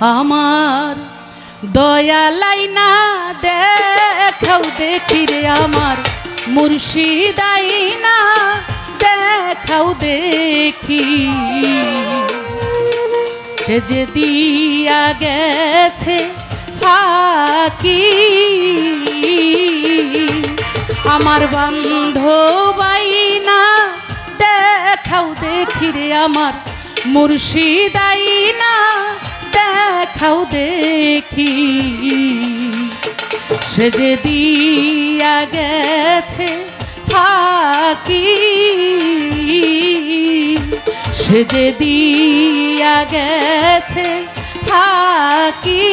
আমার দয়ালাই না দেখাও দেখি রে আমার, মুর্শিদাই না দেখাও দেখি। সে যে দিয়া গেছে ফাঁকি, আমার বান্ধবাই না দেখাও দেখি রে আমার, মুর্শিদাই না দেখাও দেখি। সে যে দিয়া গেছে থাকি। সে যে দিয়া গেছে ফাঁকি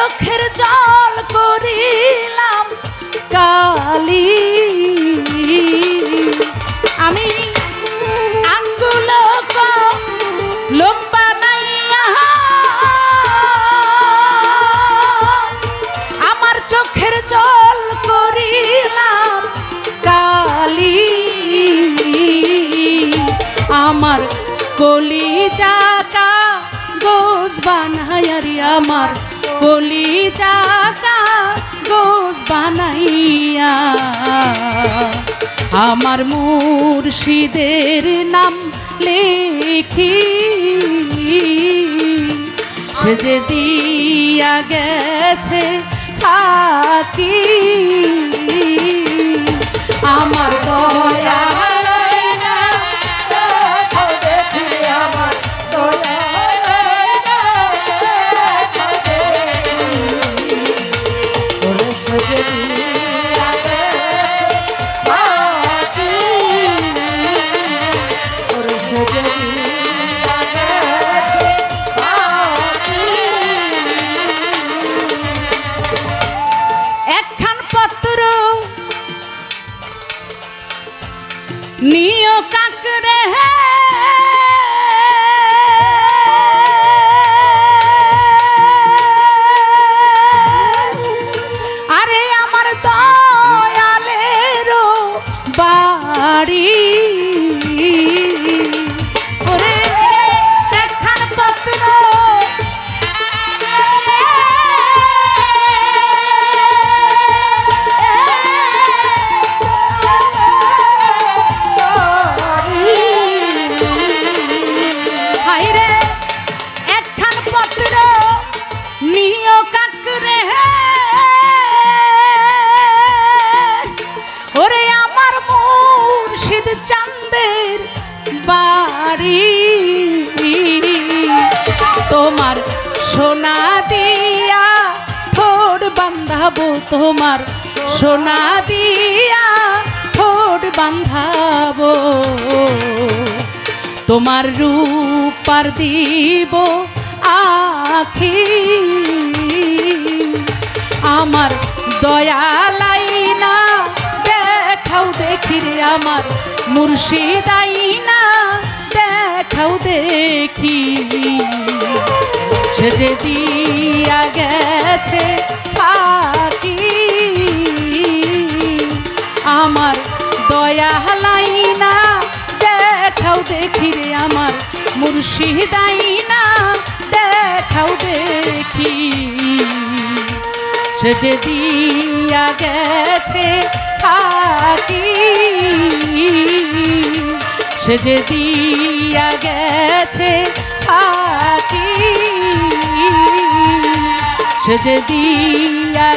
চোখের জল করিলাম কালি। আমি আঙ্গুল আমার চোখের জল করিলাম কালি। আমার আমার কলি গোস বানাইয়া আমার মুর্শিদের নাম লেখি সে যে দিয়া গেছে থাকি। বাড়ি দিয়া ঠোঁট বান্ধাবো তোমার। সোনা দিয়া ঠোঁট বান্ধাবো। তোমার রূপার দিব আখি। আমার দয়ালাই না, দেখাও দেখি রে আমার। মুর্শিদাই না দেখাও দেখি। সে যে দিয়া গেছে ফাঁকি আমার দয়া হালাই না দেখাও দেখি রে আমার মুর্শিদাই না দেখাও দেখি। সে যে দিয়া গেছে থাকি সে যে দিয়া গেছে সে যে দিয়া